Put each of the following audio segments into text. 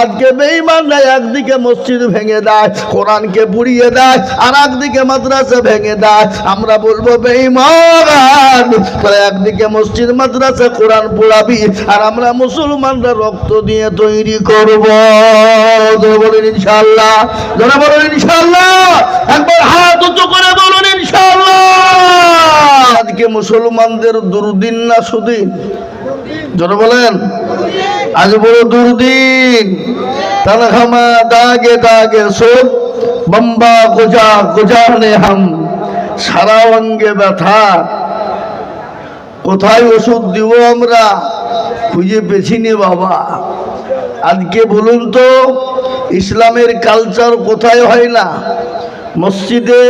আজকে বেঈমানরা একদিকে মসজিদ ভেঙে দেয়, কোরআনকে পুড়িয়ে দেয়, আর একদিকে মাদ্রাসা ভেঙে দেয়। আমরা বলব, বেঈমান, তোরা একদিকে মসজিদ, মাদ্রাসা, কোরআন পোড়াবি, আর আমরা মুসলমানরা রক্ত দিয়ে তৈরি করব। ধরে বলেন, ইনশাআল্লাহ। ধরে বলেন, ইনশাআল্লাহ। একবার হাত উঁচু করে বলুন, ইনশাআল্লাহ। আজকে মুসলমানদের দুর্দিন না সুদিন? জোরে আজ বড় দুর্দিন। তনখামা দাগে দাগে সোপ বম্বা গোজা গোজানে হাম। সারা অঙ্গে ব্যথা। কোথায় ওষুধ দিব আমরা? খুঁজে পেছিনি বাবা। আজকে বলুন তো, ইসলামের কালচার কোথায় হয় না? মসজিদে,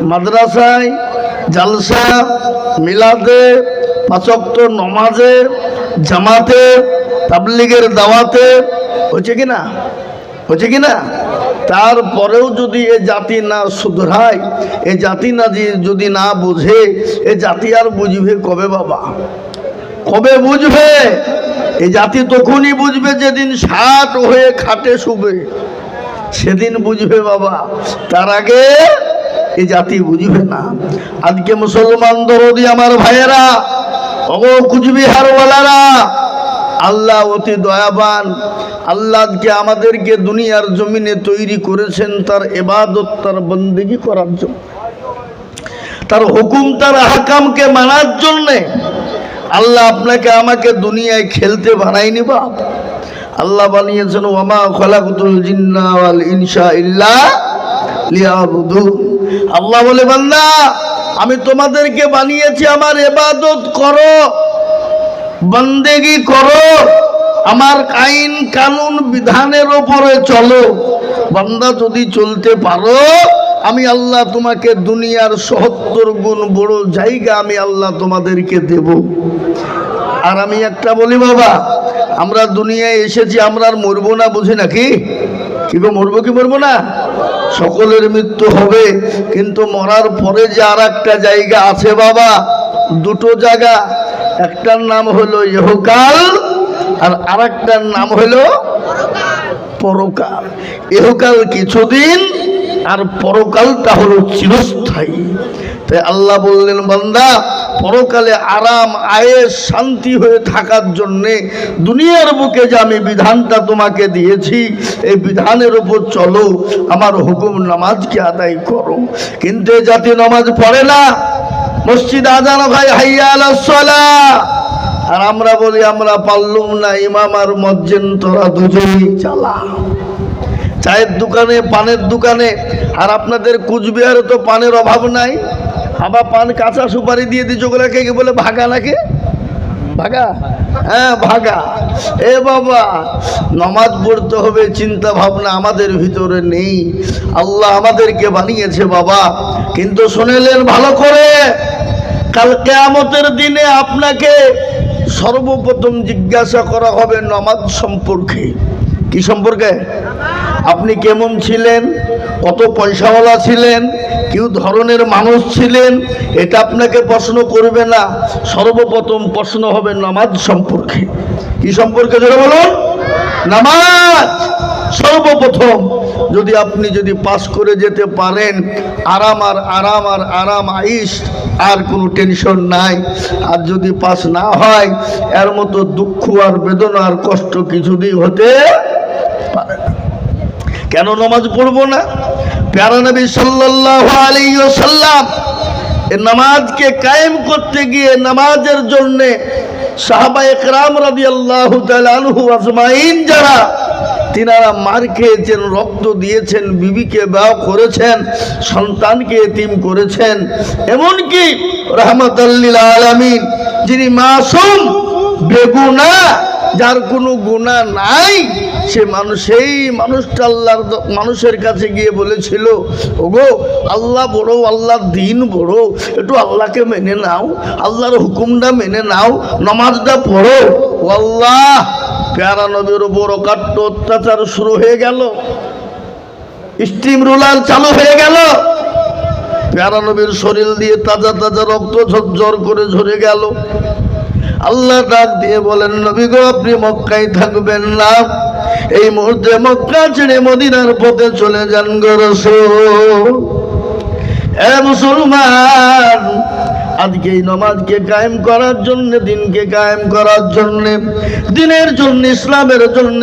মাদ্রাসায়, জালসা, মিলাদে পাঁচক্ত নমাজে, জামাতে, তাবলিগের দাওয়াতে হচ্ছে কি না? হচ্ছে কি না? তারপরেও যদি এ জাতি না শুধরায়, এ জাতি না যদি না বুঝে, এ জাতি আর বুঝবে কবে বাবা? কবে বুঝবে? এ জাতি তখনই বুঝবে যেদিন ষাট হয়ে খাটে শুবে। সেদিন বুঝবে বাবা। তার আগে এই জাতি বুঝবে না। আজকে মুসলমান দরদি আমার ভাইয়েরা ও কুচবিহারওয়ালারা, আল্লাহ অতি দয়াবান আল্লাহকে আমাদেরকে দুনিয়ার জমিনে তৈরি করেছেন তার এবাদত, তার বন্দেগি করার জন্য। তার হুকুম, তার হাকামকে মানার জন্যে আল্লাহ আপনাকে আমাকে দুনিয়ায় খেলতে বানায়নি বাপ আল্লাহ বানিয়েছেন, ওমা খলাকুতুল জিন্না ইনসা ইল্লা আল্লাহ বলে, বান্দা, আমি তোমাদেরকে বানিয়েছি, আমার এবাদত করো, বন্দেগি করো, আমার আইন কানুন বিধানের ওপরে চলো। বান্দা, যদি চলতে পারো, আমি আল্লাহ তোমাকে দুনিয়ার সহত্তর গুণ বড় জায়গা আমি আল্লাহ তোমাদেরকে দেব। আর আমি একটা বলি, বাবা, আমরা দুনিয়ায় এসেছি, আমরা আর মরবো না, বুঝি নাকি? কি গো, মরবো কি মরবো না? সকলের মৃত্যু হবে, কিন্তু মরার পরে যে আর একটা জায়গা আছে বাবা, দুটো জায়গা। একটার নাম হলো ইহকাল, আর আরেকটার নাম হলো পরকাল। ইহকাল কিছুদিন, আর পরকালটা হলো চিরস্থায়ী। তাই আল্লাহ বললেন, বান্দা, পরকালে আরাম আয়েস শান্তি হয়ে থাকার জন্যে দুনিয়ার বুকে যে আমি বিধানটা তোমাকে দিয়েছি, এই বিধানের উপর চলো, আমার হুকুম নামাজকে আদায় করো। কিন্তু এ জাতি নামাজ পড়ে না। মসজিদ আজান ভাই হাইয়া আলাস সালাহ আর আমরা বলি, আমরা পারলুম না, ইমাম আর মজ্জেন তোরা দুজনেই চালা চায়ের দোকানে, পানের দোকানে, আর আপনাদের কুচবিহারে তো পানের অভাব নাই। আবার পান কাঁচা সুপারি দিয়ে দিচ্ছ ওগুলোকে কি বলে ভাগা নাকি? ভাগা? হ্যাঁ ভাগা। এ বাবা, নমাজ পড়তে হবে, চিন্তা ভাবনা আমাদের ভিতরে নেই। আল্লাহ আমাদেরকে বানিয়েছে বাবা, কিন্তু শুনেলেন ভালো করে। কাল কেয়ামতের দিনে আপনাকে সর্বপ্রথম জিজ্ঞাসা করা হবে নমাজ সম্পর্কে। কি সম্পর্কে? আপনি কেমন ছিলেন? কত পয়সাওয়ালা ছিলেন? কেউ ধরনের মানুষ ছিলেন? এটা আপনাকে প্রশ্ন করবে না। সর্বপ্রথম প্রশ্ন হবে নামাজ সম্পর্কে। কি সম্পর্কে ধরে বলুন? নামাজ! সর্বপ্রথম যদি আপনি যদি পাস করে যেতে পারেন, আরাম আর আরাম আর আরাম আইস, আর কোনো টেনশন নাই। আর যদি পাস না হয়, এর মতো দুঃখ আর বেদনা আর কষ্ট কিছুদিন হতে কেন নামাজ পড়ব না? প্যারা নবী সাল্লাল্লাহু আলাইহি ওয়াসাল্লাম এই নামাজকে কায়েম করতে গিয়ে নামাজের জন্য সাহাবা একরাম রাদিয়াল্লাহু তাআলা আনহু আজমাইন যারা, তিনারা মার খেয়েছেন, রক্ত দিয়েছেন, বিবিকে বিবাহ করেছেন, সন্তানকে এতিম করেছেন। এমনকি রহমতাল্লিল আলামিন, যিনি মাসুম, বেগুনা, যার কোনো গুণা নাই সে মানুষ, সেই মানুষটা আল্লাহর মানুষের কাছে গিয়ে বলেছিল, ওগো, আল্লাহ বড়, আল্লাহর দিন বড়, একটু আল্লাহকে মেনে নাও, আল্লাহর হুকুমটা মেনে নাও, নামাজটা পড়ো। ও আল্লাহ প্যারা নবীর উপর অকাট্য অত্যাচার শুরু হয়ে গেল। স্টিম রোলার চালু হয়ে গেল। প্যারা নবীর শরীর দিয়ে তাজা তাজা রক্ত ঝরঝর করে ঝরে গেল। আল্লাহ ডাক দিয়ে বলেন, নবী গো, আপনি মক্কায় থাকবেন না। এই মুহূর্তে মক্কা ছেড়ে মদিনার পথে চলে যান গো রসুল। এ মুসলমান, আজকে এই নমাজকে কায়েম করার জন্য, দিনকে কায়েম করার জন্য, দিনের জন্য, ইসলামের জন্য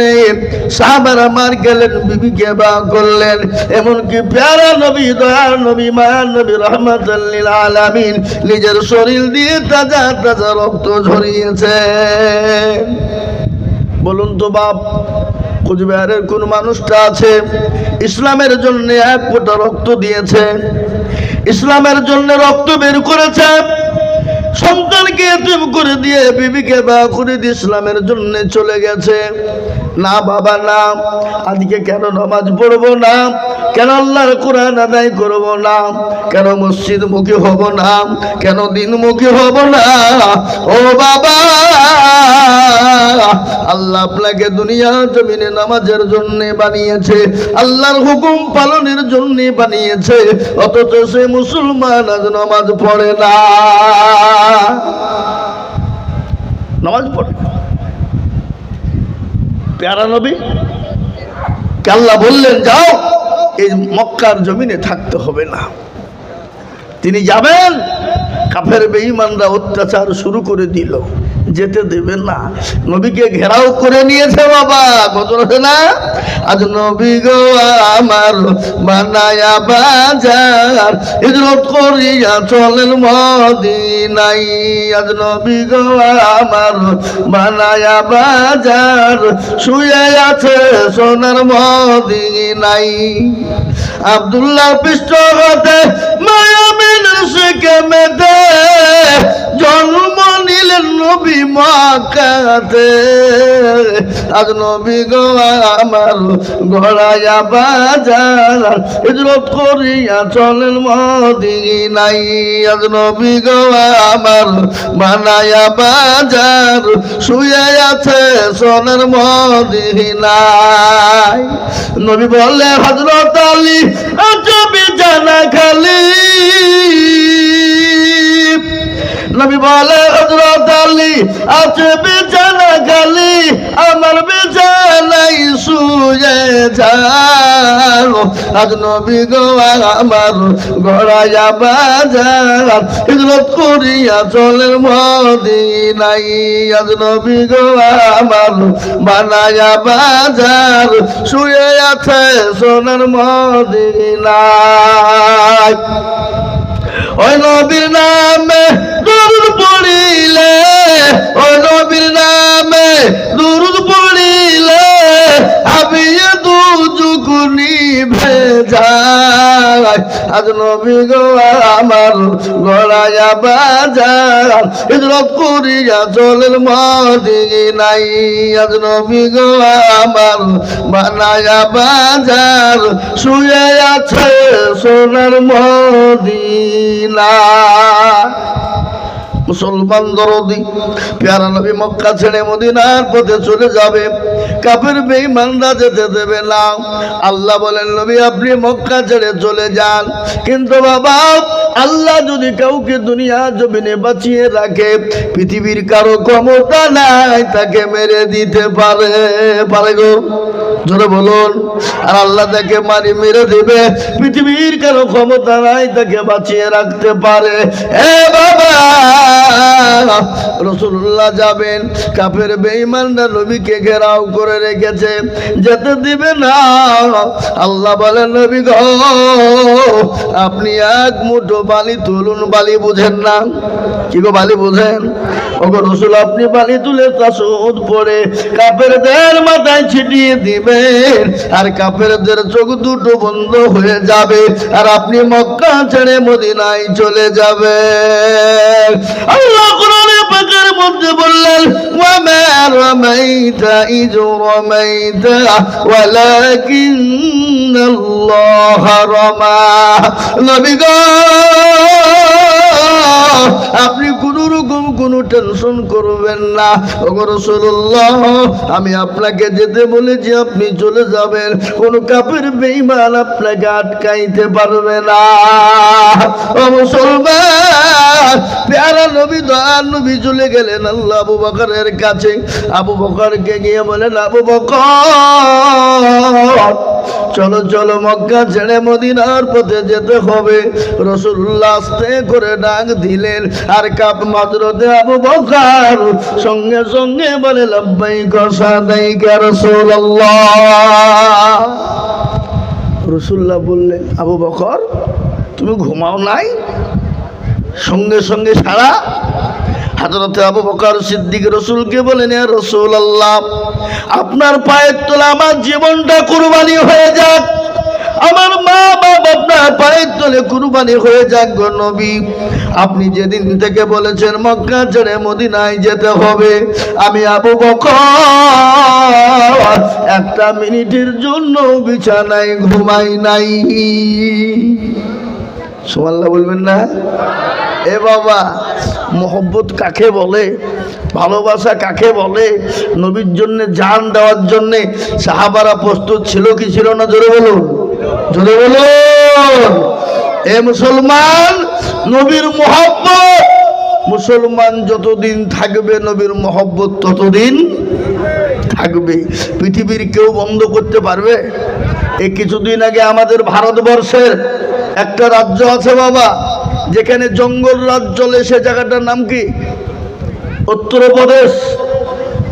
সাহাবারা মার গেলেন, বিবিকে বা করলেন। এমনকি প্যারা নবী দয়ার নবী মায়ার নবী রহমতুল্লিল আলামিন নিজের শরীর দিয়ে তাজা তাজা রক্ত ঝরিয়েছে বলুন তো বাপ কুচবিহারের কোন মানুষটা আছে? ইসলামের জন্য এক ফোঁটা রক্ত দিয়েছে। ইসলামের জন্য রক্ত বের করেছে। সন্তানকে এতিম করে দিয়ে বিবিকে বা করে দিয়ে ইসলামের জন্য চলে গেছে। না বাবা, না। আজকে কেন নামাজ পড়ব না? কেন আল্লাহর কোরআন আদায় করব না? কেন মসজিদ মুখী হব না? কেন দিনমুখী হব না? ও বাবা, আল্লাহ আপনাকে দুনিয়া জমিনে নামাজের জন্য বানিয়েছে, আল্লাহর হুকুম পালনের জন্য বানিয়েছে, অথচ সে মুসলমান আজ নামাজ পড়ে না। নামাজ পড়ে। প্যারা নবী কাল্লা বললেন, যাও, এই মক্কার জমিনে থাকতে হবে না। তিনি যাবেন, কাফের বেঈমানরা অত্যাচার শুরু করে দিল। যেতে দেবে না। নবীকে ঘেরাও করে নিয়েছে বাবা আছে না? আজ নবী গো আমার বানায়া বাজার, হিজরত করিয়া চলেন মদিনাই আজ নবী গো আমার বানায়া বাজার, শুয়ে আছে সোনার মদিনাই আব্দুল্লাহ পৃষ্ঠগতে মায়ামিন শেখে মেতে জন্ম নিলেন নবী মাকাতে আজ নবী গো আমার গড়াইয়া বাজার, হিজরত করিয়া চলেন মদিনাই আজ নবী গো আমার বানায়া বাজার, শুয়ে আছে সোনার মদিনাই নবী বলে হজরত আলী আজবি জানা খালি। নবী বলে হজরত আলী আছে বিছানা গালি আমার শুয়ে যাও। আজ নবী গো আমার গড়াইয়া বাজার। হিজরত করিয়া চলের মদিনাই। আজ নবী গো আমার বানায়া বাজার। শুয়ে আছে সোনার মদিনায়। ওই নবীর নামে দুরুদ পড়িলে, ওই নবীর নামে দুরুদ পড়িলে আবিয়ে দু যুগুনি ভেজায় আজ নবী গো, আমার গড়াইয়া বাজার। হিজরত করিয়া চলের মদিনাই আজ নবী গো, আমার বানায়া বাজার। শুয়ে আছে সোনার মদিনা। না মুসলমান দরদি, পেয়ারা নবী মক্কা ছেড়ে মদিনার পথে চলে যাবে। কাফের বেঈমানরা যেতে দেবে না। আল্লাহ বলেন, নবী, আপনি মক্কা ছেড়ে চলে যান। কিন্তু বাবা, আল্লাহ যদি কাউকে দুনিয়া জমিনে বাঁচিয়ে রাখে, পৃথিবীর কারও ক্ষমতা নাই, তাকে মেরে দিতে পারে। পারে গো, জোরে বলুন। আর আল্লাহ তাকে মারি মেরে দেবে, পৃথিবীর কারও ক্ষমতা নাই, তাকে বাঁচিয়ে রাখতে পারে। এ বাবা রসুল্লাহ যাবেন। কাফের বেঈমানরা নবীকে ঘেরাও করে রেখেছে। যেতে দিবে না। আল্লাহ বলেন, নবী গো, আপনি এক মুঠো বালি তুলুন, বালি বুঝেন না। কি গো, বালি বুঝেন? ওগো রসুল, আপনি বালি তুলে তাসুদ পড়ে কাপেরদের মাথায় ছিটিয়ে দিবেন, আর কাপেরদের চোখ দুটো বন্ধ হয়ে যাবে, আর আপনি মক্কা ছেড়ে মদিনায় চলে যাবেন। আল্লাহ কোরআনে পাকের মধ্যে বললেন, ওয়ামা রামাইতা ইজ রামাইতা, ওয়ালাকিন্নাল্লাহ রামা। নবী গো, আপনি কোন রকম কোনো টেনশন করবেন না। রসুল্লাহ আমি আপনাকে যেতে বলেছি, আপনি চলে যাবেন। কোন কাপের বেইমান আপনাকে আটকাইতে পারবে না। কাছে। আবু বকরকে বকর, চলো চলো ছেড়ে মদিনার পথে যেতে হবে। করে ডাক দিলেন, আর কাপ আবু বকর সঙ্গে সঙ্গে বলে লব্বাই কষা দেই রসুল্লাহ রসুল্লাহ বললেন, আবু বকর, তুমি ঘুমাও নাই? সঙ্গে সঙ্গে সারা হাজরতে আবু বকর সিদ্দিক রসুলকে বলেন রসুল আল্লাহ আপনার পায়ের তোলা আমার জীবনটা কুরবানি হয়ে যাক। পায়ের কুরবানি হয়ে যাক গো নবী। আপনি যেদিন থেকে বলেছেন মক্কা ছেড়ে মদিনায় যেতে হবে, আমি আবু বকর একটা মিনিটের জন্য বিছানায় ঘুমাই নাই। সোমাল্লা বলবেন না? এ বাবা, মোহব্বত কাকে বলে? ভালোবাসা কাকে বলে? নবীর জন্য জান দেওয়ার জন্যে সাহাবারা প্রস্তুত ছিল কি ছিল না? জোরে বলুন। জোরে বলুন। এ মুসলমান, নবীর মোহব্বত। মুসলমান যতদিন থাকবে, নবীর মোহব্বত ততদিন থাকবে। পৃথিবীর কেউ বন্ধ করতে পারবে? এ কিছুদিন আগে আমাদের ভারতবর্ষের একটা রাজ্য আছে বাবা, যেখানে জঙ্গল রাজ চলে, সে জায়গাটার নাম কি? উত্তরপ্রদেশ।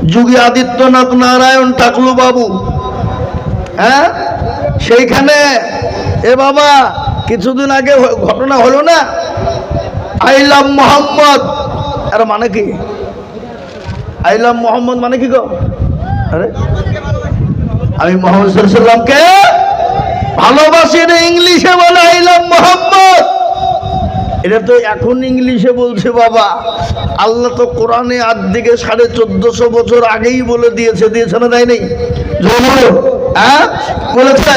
যুগী আদিত্যনাথ নারায়ণ টাকলু বাবু হ্যাঁ? সেইখানে, এ বাবা কিছুদিন আগে ঘটনা হলো না? আইলাম মোহাম্মদ। আর মানে কি? আইলাম মোহাম্মদ মানে কি গো? আরে, আমি মোহাম্মদ সাল্লামকে ভালোবাসি রে ইংলিশে বলে আইলাম মোহাম্মদ। এটা তো এখন ইংলিশে বলছে বাবা। আল্লাহ তো কোরআনে আর দিকে সাড়ে চোদ্দশো বছর আগেই বলে দিয়েছে। দিয়েছে না তাই হ্যাঁ? নেই বলেছে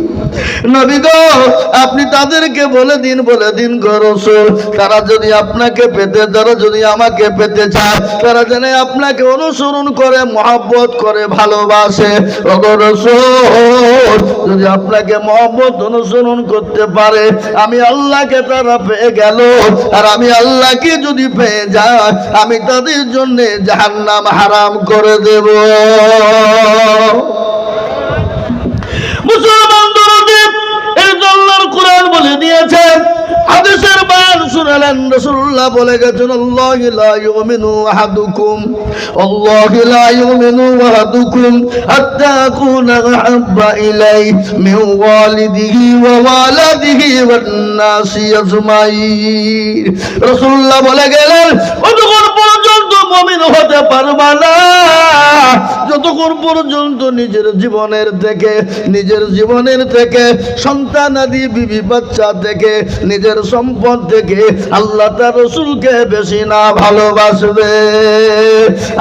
আপনি তাদেরকে বলে দিন বলে দিন গো রসুল। তারা যদি আপনাকে পেতে তারা যদি আমাকে পেতে চায়, তারা যেন আপনাকে অনুসরণ করে, মহাব্বত করে, ভালোবাসে। যদি আপনাকে মহব্বত অনুসরণ করতে পারে, আমি আল্লাহকে তারা পেয়ে গেল। আর আমি আল্লাহকে যদি পেয়ে যায়, আমি তাদের জন্য জাহান্নাম হারাম করে দেব। কোরআন বলে দিয়েছেন, হাদিসের বয়ান শুনালেন, রাসূলুল্লাহ বলে গেছেন, আল্লাহু লা ইউমিনু আহাদুকুম, আল্লাহু লা ইউমিনু আহাদুকুম, হাত্তা আকুনা আহাব্বা ইলাই মিন ওয়ালিদিহি ওয়া ওয়ালাদিহি ওয়ান নাসি আজমাইন। রাসূলুল্লাহ বলে গেলেন মুমিন হতে পারবা না। যতক্ষণ পর্যন্ত নিজের জীবনের থেকে, নিজের জীবনের থেকে, সন্তান আদি, বিবি বাচ্চা থেকে, নিজের সম্পদ থেকে আল্লাহ তার রসুলকে বেশি না ভালোবাসবে।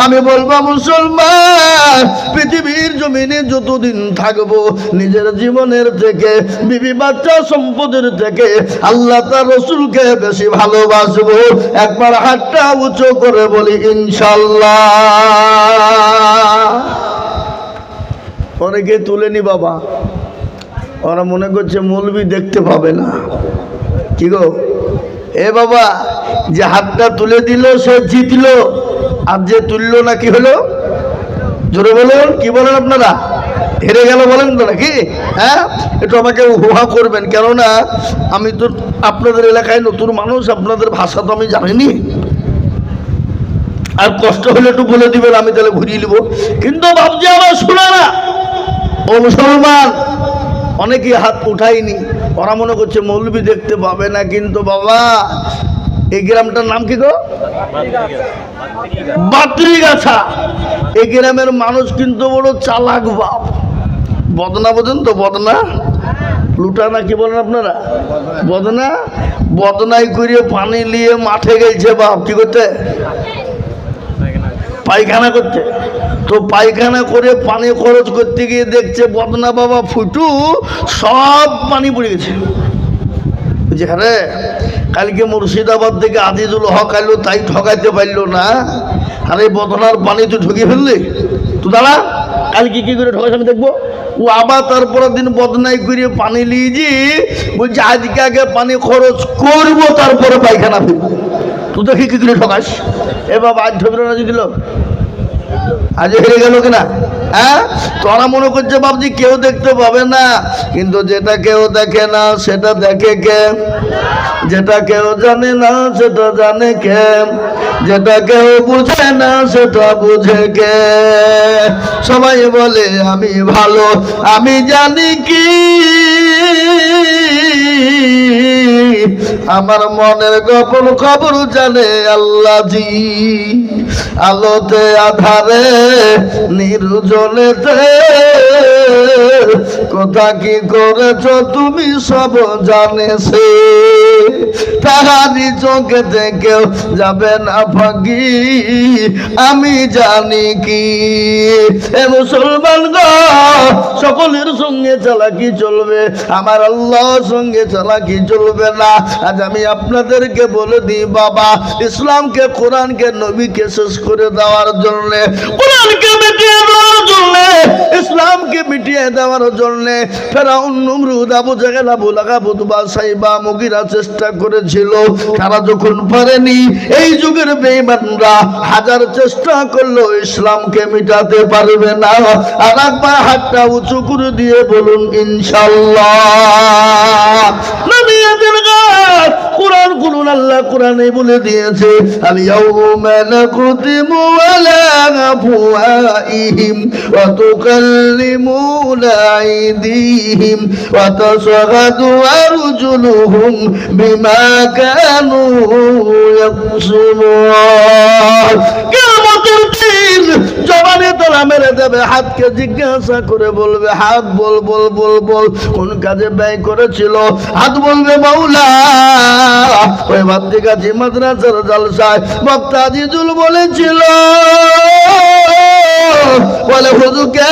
আমি বলব, মুসলমান, পৃথিবীর জমিনে যতদিন থাকব, নিজের জীবনের থেকে, বিবি বাচ্চা সম্পদের থেকে আল্লাহ তার রসুলকে বেশি ভালোবাসবো। একবার হাতটা উঁচু করে বলি ইনশাল্লাহ অনেকে তুলেনি বাবা। ওরা মনে করছে মৌলবি দেখতে পাবে না। কি গো? এ বাবা, যে হাতটা তুলে দিল, সে জিতল। আর যে তুললো না, কি হলো? জোরে বলুন, কি বলেন আপনারা? হেরে গেল বলেন তো নাকি? হ্যাঁ? একটু আমাকে হুহা করবেন। কেননা, আমি তো আপনাদের এলাকায় নতুন মানুষ, আপনাদের ভাষা তো আমি জানিনি। আর কষ্ট হলে একটু বলে দিবেন, আমি তাহলে ঘুরিয়ে নিব। কিন্তু ভাবছি আমার শুনে না। ও মুসলমান, অনেকেই হাত উঠায়নি। ওরা মনে করছে মৌলবি দেখতে পাবে না, কিন্তু বাবা, এই গ্রামটার নাম কি গো? বাত্রিগাছা এই গ্রামের মানুষ কিন্তু বড় চালাক বাপ। বদনা বোঝেন তো, বদনা? লুটা না কি বলেন আপনারা? বদনা? বদনাই করিয়ে পানি নিয়ে মাঠে গেছে বাপ, কি করতে? পায়খানা করতে তো পায়খানা করে পানি খরচ করতে গিয়ে দেখছে বদনা বাবা ফুটু সব পানি পড়ে গেছে। বলছে হ্যাঁ কালকে মুর্শিদাবাদ থেকে আজিজুল হক আইলো, তাই ঠকাইতে পারল না। আরে, বদনার পানি তুই ঢুকে ফেললি? তো দাঁড়া, কালকে কি করে ঠকাইছে আমি দেখব? ও আবার তারপরের দিন বদনাই করে পানি লিয়েছি বলছে, আজকে আগে পানি খরচ করব, তারপরে পায়খানা ফিরবো তুই দেখি কি করে ঠকাস। এ বাবা, আজ ঢুকলো না দিল আজ হেরে গেল কিনা? হ্যাঁ? তোরা মনে করছে বাবজি কেউ দেখতে পাবে না, কিন্তু যেটা কেউ দেখে না, সেটা দেখে কে? যেটা কেউ জানে না, সেটা জানে কে? যেটা কেউ বুঝে না, সেটা বুঝে কে? সবাই বলে, আমি ভালো, আমি জানি কি? আমার মনের গোপন খবর জানে আল্লাহ জি আলোতে আধারে নির্জনেতে। কথা কি করেছ তুমি সব জানেছে। তাহারি চোখে থেকেও যাবে না ফাঁকি আমি জানি কি। এ মুসলমান গো, সকলের সঙ্গে চালাকি চলবে? আমার আল্লাহর সঙ্গে চালাকি চলবে না? আজ আমি আপনাদেরকে বলে দিই, বাবা, ইসলামকে, কোরআনকে, নবীকে শেষ করে দেওয়ার জন্য কোরআনকে মিটিয়ে দেওয়ার ইসলামকে মিটিয়ে দেওয়ার জন্য ফেরাউন নমরুদ আবু জাহেল, আবু লাগা বুতবা সাইবা, মুগিরা চেষ্টা করেছিল। তারা যখন পারেনি, এই যুগের বেঈমানরা হাজার চেষ্টা করল ইসলামকে মিটাতে পারবে না। আর একবার হাতটা উঁচু করে দিয়ে বলুন ইনশাল্লাহ কোরআন কোরআন আল্লাহ কোরআনে বলে দিয়েছে আলিয়াউমা নাকুতিমু আলা আফওয়াইহিম ওয়া তুকাল্লিমুনা আইদিহিম ওয়া তাশহাদু আরজুলুহুম বিমা কানু ইয়াকসুমুন দিন জবানে তারা মেরে দেবে, হাতকে জিজ্ঞাসা করে বলবে, হাত বল বল বল বল, কোন কাজে ব্যয় করেছিল? হাত বলবে, মাওলা। ওই ভাতৃকাছি মাদ্রাসার জলসায় বক্তা জিজুল বলেছিল। বলে হুজুর কে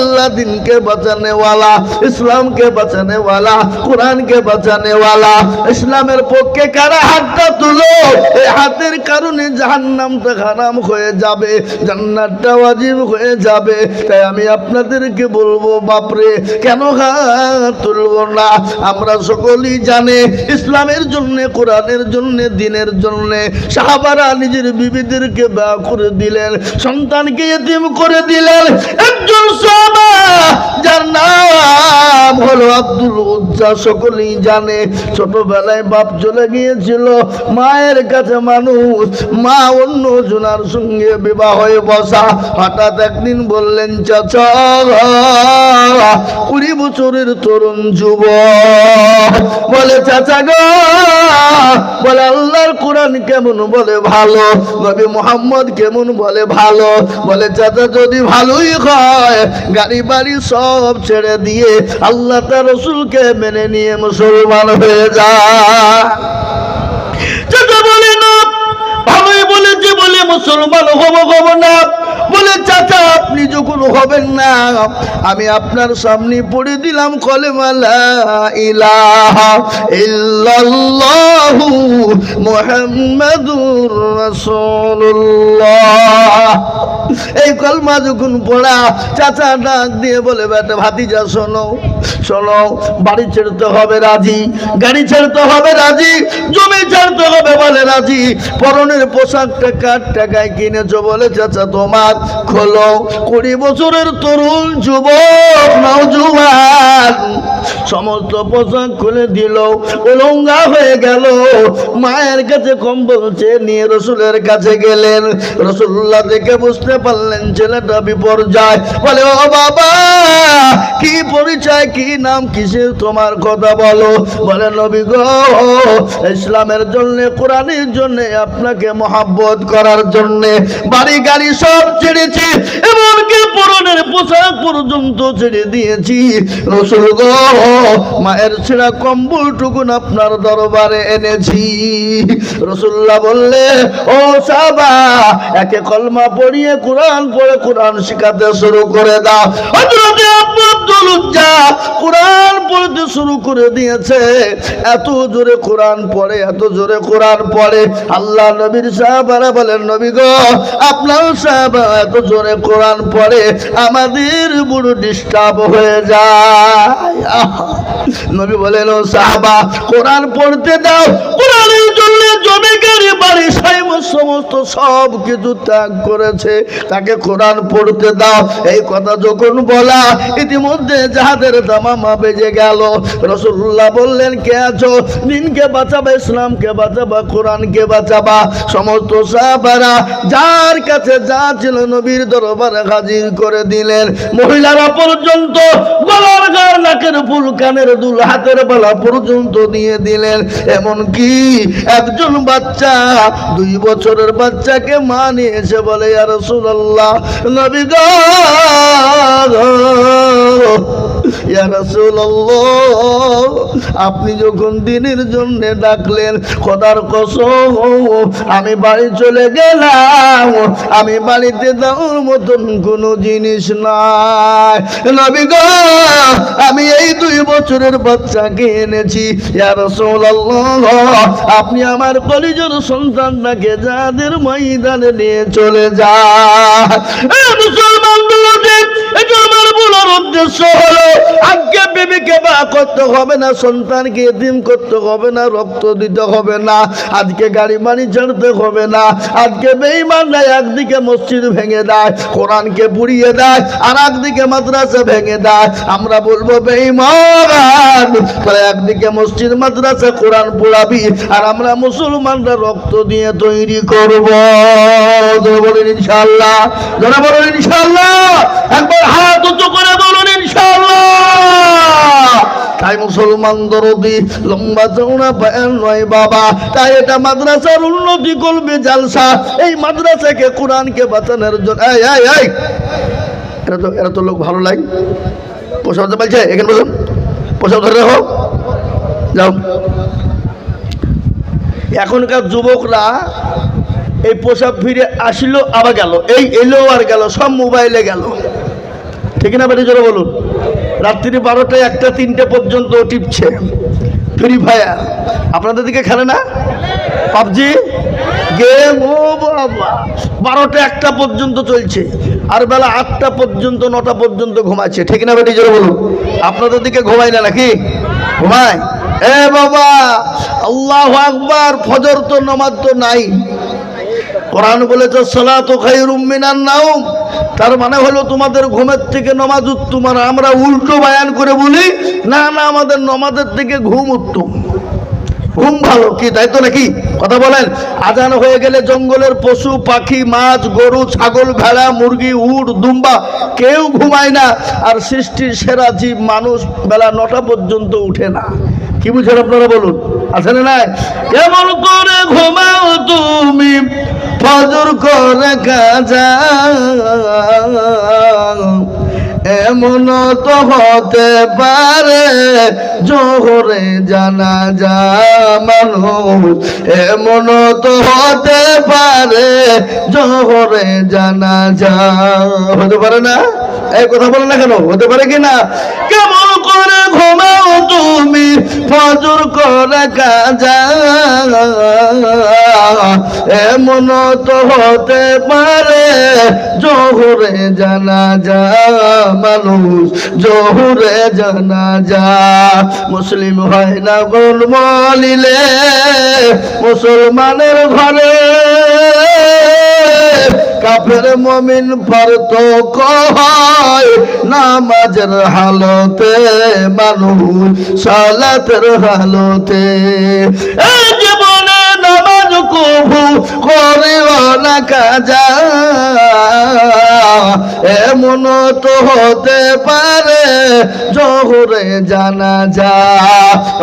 আল্লাহ দিনকে বাঁচানে ওয়ালা ইসলামকে বাঁচানে ওয়ালা কোরআনকে বাঁচানে ওয়ালা ইসলামের পক্ষে কারা হাতটা তুলো? এই হাতের কারণে জাহান্নামটা হয়ে যাবে, জান্নাতটা ওয়াজিব হয়ে যাবে। তাই আমি আপনাদেরকে বলব, বাপরে, কেন হাত তুলবো না? আমরা সকলেই জানে, ইসলামের জন্য, কোরআনের জন্য, দিনের জন্য, সাহাবারা নিজের বিবিদেরকে ব্যয় করে দিলেন, সন্তানকে এতিম করে দিলেন একজন যার নাম হলো আব্দুল উজ্জা। সকলেই জানে, ছোটবেলায় বাপ চলে গিয়েছিল, মায়ের কাছে মানুষ, মা অন্য জনার সঙ্গে বিবাহ হয়ে বসা। হঠাৎ একদিন বললেন, চাচা, কুড়ি বছরের তরুণ যুব বলে, চাচা গো, বলে, আল্লাহর কোরআন কেমন বলে ভালো? নবী মোহাম্মদ কেমন বলে ভালো? বলে, চাচা যদি ভালোই হয়, গাড়ি বাড়ি সব ছেড়ে দিয়ে আল্লাহ তার রসুলকে মেনে নিয়ে মুসলমান হয়ে যা। বলে না, ভালোই বলেছে বলে মুসলমান হব হব না। বলে, চাচা, আপনি যখন হবেন না, আমি আপনার সামনে পড়ে দিলাম কলেমালা ইল্লাল্লাহু এই কলমা যখন পড়া, চাচা ডাক দিয়ে বলে, বেটা ভাতিজা, শোনো শোনো, বাড়ি ছেড়তে হবে রাজি, গাড়ি ছেড়তে হবে রাজি, জমি ছাড়তে হবে বলে রাজি, পরনের পোশাকটা কার টাকায় কিনেছো বলে, চাচা, তোমার খোলো কুড়ি বছরের তরুণ যুবক নওজুয়ান। সমস্ত পোশাক খুলে দিল হয়ে গেল। মায়ের কাছে কম্বল চেয়ে নিয়ে রসুলের কাছে গেলেন। রসুল্লাহ দেখে বুঝতে পারলেন ছেলেটা বিপর্যয়। বলে, ও বাবা, কি পরিচয়, কি নাম, কিসের তোমার কথা বলো? বলে, নবী গো, ইসলামের জন্য, কোরআনের জন্য, আপনাকে মহাব্বত করার জন্য, বাড়ি গাড়ি সব ছেড়েছি, এমনকি পরনের পোশাক পর্যন্ত ছেড়ে দিয়েছি। রসুল গো, মায়ের ছেঁড়া কম্বল টুকুন আপনার দরবারে এনেছি। রসুল্লাহ বললে, ও সাবা একে কলমা পড়িয়ে কোরআন পড়ে কোরআন শিখাতে শুরু করে দাও। কোরআন পড়তে শুরু করে দিয়েছে। এত জোরে কোরআন পড়ে, এত জোরে কোরআন পড়ে। আল্লাহ নবীর সাহাবারা বলেন, নবী গো, আপনার সাহাব এত জোরে কোরআন পড়ে আমাদের বড় ডিস্টার্ব হয়ে যায়। নবী বলেন সাহাবা, কোরআন পড়তে দাও, কোরআনের জন্য সমস্ত সব কিছু ত্যাগ করেছে। তাকে কোরআন পড়তে দাও। এই কথা যখন বলা, ইতিমধ্যে দামামা বেজে গেল। রসুল্লাহ বললেন, কে আছো? দিনকে ইসলামকে বাঁচাবা, কোরআনকে বাঁচাবা? সমস্ত সাহাবারা যার কাছে যা ছিল নবীর দরবারে হাজির করে দিলেন। মহিলারা পর্যন্ত গলার গার নাকের ফুল, কানের দুল, হাতের বালা পর্যন্ত দিয়ে দিলেন। এমনকি একজন বাচ্চা দুই বছরের বাচ্চাকে মা নিয়ে এসে বলে আর রসুল্লাহ নবী আপনি যখন দিনের জন্য ডাকলেন, খোদার কসম, আমি বাড়ি চলে গেলাম, আমি বাড়িতে দেওয়ার মতন কোনো জিনিস নাই। নবী গো, আমি এই দুই বছরের বাচ্চাকে এনেছি। আপনি আমার কলিজর সন্তানটাকে যাদের ময়দানে নিয়ে চলে এ মুসলমান উদ্দেশ্য হলো আজকে বেবিকে বা করতে হবে না, সন্তানকে এতিম করতে হবে না, রক্ত দিতে হবে না, আজকে গাড়ি বাড়ি ছাড়তে হবে না, আজকে বেইমানরা একদিকে মসজিদ ভেঙে দেয়, কোরআনকে পুড়িয়ে দেয়, আর একদিকে মাদ্রাসা ভেঙে দেয়। আমরা বলব বেইমান একদিকে মসজিদ, মাদ্রাসা, কোরআন পোড়াবি, আর আমরা মুসলমানরা রক্ত দিয়ে তৈরি করব। বলেন ইনশাল্লাহ বলেন ইনশাল্লাহ একবার হাত উঁচু করে বলুন ইনশাল্লাহ তাই মুসলমান দরদি লম্বা চৌড়া পায়ের নয় বাবা। তাই এটা মাদ্রাসার উন্নতি করবে জালসা। এই মাদ্রাসাকে কোরআনকে বাঁচানোর জন্য এই এই এই। এরা তো এরা তো লোক ভালো লাগে পোশাক বলছে এখানে বলুন পোশাক ধরে রাখো। যাও। এখনকার যুবকরা এই পোশাক ফিরে আসলো, আবার গেল। এই এলো আর গেল, সব মোবাইলে গেল। ঠিক না বাড়ি জোরে বলুন? রাত্রি বারোটায় একটা, তিনটে পর্যন্ত টিপছে। ফ্রি ফায়ার আপনাদের দিকে খেলে না? পাবজি? গেম ও বাবা। বারোটা একটা পর্যন্ত চলছে। আর বেলা আটটা পর্যন্ত, নটা পর্যন্ত ঘুমাচ্ছে। ঠিক না বেটি জোরে বলুন? আপনাদের দিকে ঘুমায় না নাকি? ঘুমায়? এ বাবা, আল্লাহ আকবার, ফজর তো, নমাজ তো নাই। কোরআন বলেছে, সালাতু খায়রুম মিনান নাওম। তার মানে হলো তোমাদের ঘুমের থেকে নমাজ উত্তম, আর আমরা উল্টো বায়ান করে বলি, না না, আমাদের নমাজের থেকে ঘুম উত্তম। ঘুম ভালো, কি, তাই তো নাকি? কথা বলেন, আজান হয়ে গেলে জঙ্গলের পশু, পাখি, মাছ, গরু, ছাগল, ভেড়া, মুরগি, উট, দুম্বা, কেউ ঘুমায় না, আর সৃষ্টির সেরা জীব মানুষ বেলা নটা পর্যন্ত উঠে না। কি বুঝেন আপনারা বলুন? আছে না কেমন করে ঘুমাও তুমি? ফজর করে কাজা এমন তো হতে পারে, জোহরে জানা যা মানুষ। এমন তো হতে পারে, জোহরে জানা যা হতে পারে না? এই কথা বলে না কেন? হতে পারে কি না? কেমন করে ঘুমাও তুমি ফজর করে কাজা এমন তো হতে পারে, জহুরে জানা যা মানুষ, জহুরে জানা যা মুসলিম হয় না গোল মলিলে মুসলমানের ঘরে। কাফের মমিন ফরত কয় নামাজের হালতে মানুষ, সালাতের হালতে। কবু কাজা। এমন তো হতে পারে, জহরে জানা যা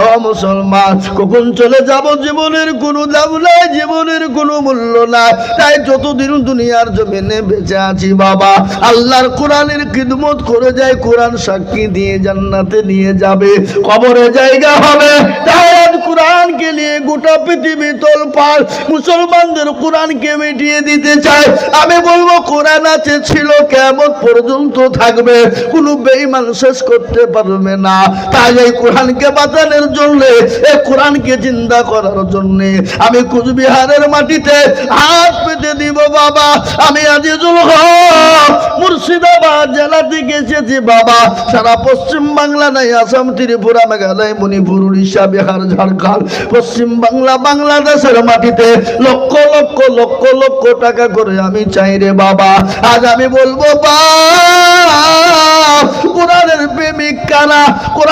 ও মুসলমান, কখন চলে যাব? জীবনের কোনো দাম নাই, জীবনের কোনো মূল্য নাই। তাই যতদিন দুনিয়ার জমিনে বেঁচে আছি বাবা, আল্লাহর কোরআনের খিদমত করে যায় কোরআন সাক্ষী দিয়ে জান্নাতে নিয়ে যাবে। কবরে জায়গা হবে, তাই আজ কোরআনকে নিয়ে গোটা পৃথিবী তোল পার মুসলমানদের কোরআনকে মিটিয়ে দিতে চায়। আমি বলব, কোরআন আছে, ছিল কেমন পর্যন্ত থাকবে। কোনো বেঈমান শেষ করতে পারবে না। তাই এই কোরআনকে বাঁচানোর জন্য, এই কোরআনকে জিন্দা করার জন্য আমি কুচবিহারের মাটিতে হাত পেতে দিব, বাবা। আমি আজিজুল হক, মুর্শিদাবাদ জেলা থেকে এসেছি, বাবা। সারা পশ্চিম বাংলা নাই, আসাম, ত্রিপুরা, মেঘালয়, মণিপুর, উড়িষ্যা, বিহার ঝাড়খণ্ড পশ্চিম বাংলা, বাংলাদেশের মাটিতে লক্ষ লক্ষ লক্ষ লক্ষ টাকা করে আমি চাই রে বাবা। আজ আমি বলব বা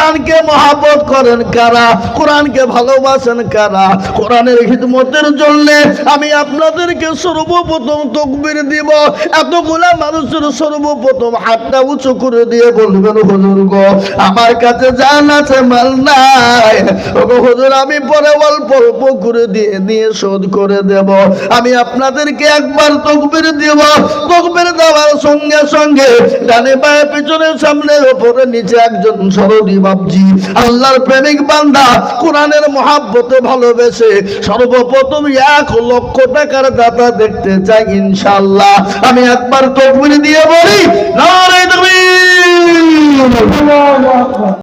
কোরআনকে মহাবত করেন কারা? কোরআনকে ভালোবাসেন কারা? কোরআনের খিদমতের জন্য আমি আপনাদেরকে সর্বপ্রথম তকবির দিব। এতগুলা মানুষের সর্বপ্রথম হাতটা উঁচু করে দিয়ে বলবেন, হুজুর গো, আমার কাছে জান আছে, মাল নাই। হুজুর, আমি পরে অল্প অল্প করে দিয়ে দিয়ে শোধ করে দেব। আমি আপনাদেরকে একবার তকবির দিব। তকবির দেওয়ার সঙ্গে সঙ্গে ডানে পায়ে পিছনে সামনে, ওপরে নিচে একজন সরদি বাপজি আল্লাহর প্রেমিক বান্দা, কোরআনের মহাব্বতে ভালোবেসে সর্বপ্রথম এক লক্ষ টাকার দাতা দেখতে চাই ইনশাল্লাহ আমি একবার তকবির দিয়ে বলি